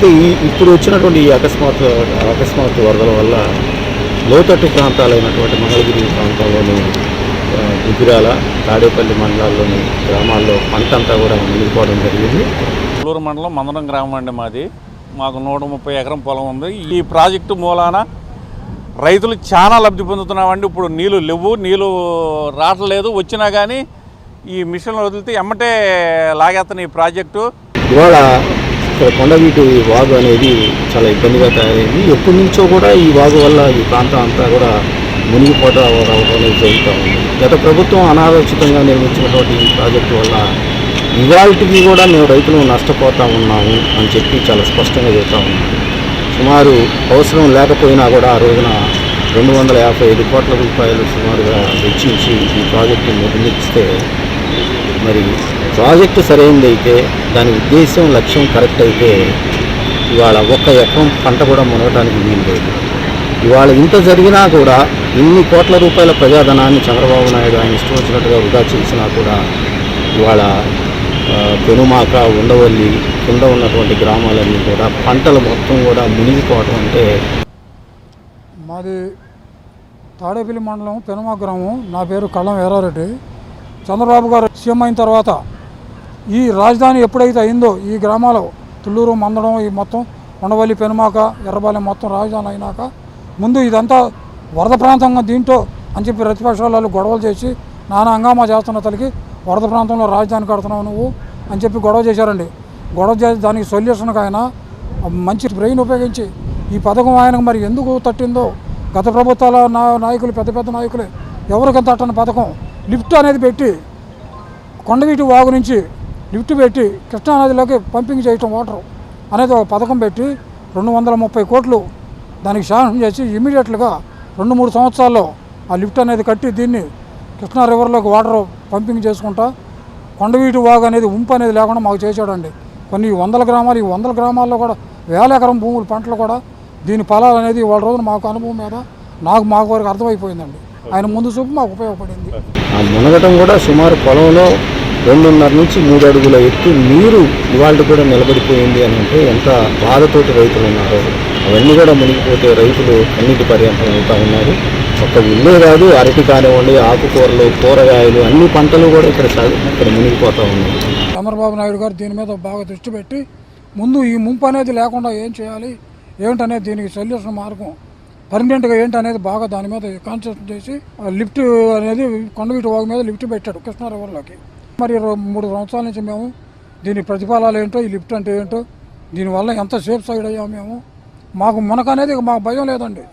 అయితే ఈ ఇప్పుడు వచ్చినటువంటి ఈ అకస్మాత్ అకస్మాత్ వరదల వల్ల లోతట్టు ప్రాంతాలైనటువంటి మంగళగిరి ప్రాంతంలోని ఆ, గుగ్గిరాల తాడేపల్లి మండలాల్లోని గ్రామాల్లో పంట అంతా కూడా మునిగిపోవడం జరిగింది. కొల్లూరు మండలం మందరం గ్రామం అండి మాది. మాకు నూట ముప్పై ఎకరం పొలం ఉంది. ఈ ప్రాజెక్టు మూలాన రైతులు చాలా లబ్ధి పొందుతున్నామండి. ఇప్పుడు నీళ్ళు లేవు నీళ్ళు రావట్లేదు. వచ్చినా కానీ ఈ మిషన్లు వదిలితే ఎమ్మటే లాగేస్తున్న ఈ ప్రాజెక్టు. ఇవాళ ఇక్కడ కొండవీటి వాగు అనేది చాలా ఇబ్బందిగా తయారైంది. ఎప్పటి నుంచో కూడా ఈ వాగు వల్ల ఈ ప్రాంతం అంతా కూడా మునిగిపోట రావడం అనేది జరుగుతూ ఉంది. గత ప్రభుత్వం అనాలోచితంగా నిర్మించినటువంటి ఈ ప్రాజెక్టు వల్ల ఇవాళకి కూడా మేము రైతులు నష్టపోతా ఉన్నాము అని చెప్పి చాలా స్పష్టంగా చెబుతా ఉన్నాము సుమారు అవసరం లేకపోయినా కూడా ఆ రోజున రెండు వందల యాభై ఐదు కోట్ల రూపాయలు సుమారుగా వెచ్చించి ఈ ప్రాజెక్టు నిర్మిస్తే మరి ప్రాజెక్టు సరైనదైతే దాని ఉద్దేశం లక్ష్యం కరెక్ట్ అయితే ఇవాళ ఒక్క ఎకరం పంట కూడా మునగటానికి వీలు లేదు. ఇవాళ ఇంత జరిగినా కూడా ఇన్ని కోట్ల రూపాయల ప్రజాధనాన్ని చంద్రబాబు నాయుడు ఆయన ఇష్టం వచ్చినట్టుగా వృధా చేసినా కూడా ఇవాళ పెనుమాక ఉండవల్లి కింద ఉన్నటువంటి గ్రామాలన్నీ కూడా పంటలు మొత్తం కూడా మునిగిపోవటం అంటే మాది తాడేపల్లి మండలం పెనుమాక గ్రామం. నా పేరు కళ్ళం వీరారెడ్డి. చంద్రబాబు గారు సీఎం అయిన తర్వాత ఈ రాజధాని ఎప్పుడైతే అయిందో ఈ గ్రామాలు తుళ్ళూరు మందడం ఈ మొత్తం ఉండవల్లి పెనుమాక ఎర్రబాలెం మొత్తం రాజధాని అయినాక ముందు ఇదంతా వరద ప్రాంతంగా దీంట్లో అని చెప్పి ప్రతిపక్షాలు గొడవలు చేసి నానా హంగామా చేస్తున్న తలకి వరద ప్రాంతంలో రాజధాని కడుతున్నావు నువ్వు అని చెప్పి గొడవ చేశారండి. గొడవ చేసి దానికి సొల్యూషన్కి ఆయన మంచి బ్రెయిన్ ఉపయోగించి ఈ పథకం ఆయనకు మరి ఎందుకు తట్టిందో గత ప్రభుత్వాల నా నాయకులు పెద్ద పెద్ద నాయకులే ఎవరికి తట్టని పథకం లిఫ్ట్ అనేది పెట్టి కొండవీటి వాగు నుంచి లిఫ్ట్ పెట్టి కృష్ణానదిలోకి పంపింగ్ చేయటం వాటర్ అనేది ఒక పథకం పెట్టి రెండు వందల ముప్పై కోట్లు దానికి శాంక్షన్ చేసి ఇమీడియట్లుగా రెండు మూడు సంవత్సరాల్లో ఆ లిఫ్ట్ అనేది కట్టి దీన్ని కృష్ణా రివర్లోకి వాటర్ పంపింగ్ చేసుకుంటా కొండవీటి వాగు అనేది ఉంపు అనేది లేకుండా మాకు చేశాడండి. కొన్ని వందల గ్రామాలు ఈ వందల గ్రామాల్లో కూడా వేల ఎకరం భూములు పంటలు కూడా దీని ఫలాలు అనేది వాళ్ళ రోజున మాకు అనుభవం మీద నాకు మాకు వరకు అర్థమైపోయిందండి. ఆయన ముందు చూపు మాకు ఉపయోగపడింది. ఆ మునగటం కూడా సుమారు పొలంలో రెండున్నర నుంచి మూడు అడుగుల ఎత్తు నీరు ఇవాళ కూడా నిలబడిపోయింది అని అంటే ఎంత బాధతోటి రైతులు ఉన్నారో. అవన్నీ కూడా మునిగిపోతే రైతులు కన్నీటి పర్యంతం అవుతా ఉన్నారు. ఒక్క ఇల్లే కాదు అరటి కానివ్వండి ఆకుకూరలు కూరగాయలు అన్ని పంటలు కూడా ఇక్కడ ఇక్కడ మునిగిపోతూ ఉన్నాయి. చంద్రబాబు నాయుడు గారు దీని మీద బాగా దృష్టి పెట్టి ముందు ఈ ముంపు అనేది లేకుండా ఏం చేయాలి? ఏంటనేది దీనికి సొల్యూషన్ మార్గం. పర్మనెంట్గా అనేది బాగా దాని మీద కాన్సన్ట్రేట్ చేసి ఆ లిఫ్ట్ అనేది కొండవీటి వాగు మీద లిఫ్ట్ పెట్టాడు కృష్ణా రివర్లోకి మరి మూడు సంవత్సరాల నుంచి మేము దీని ప్రతిఫలాలు ఏంటో ఈ లిఫ్ట్ అంటే ఏంటో దీనివల్ల ఎంత సేఫ్ సైడ్ అయ్యాము మేము? మాకు మునక అనేది మాకు భయం లేదండి.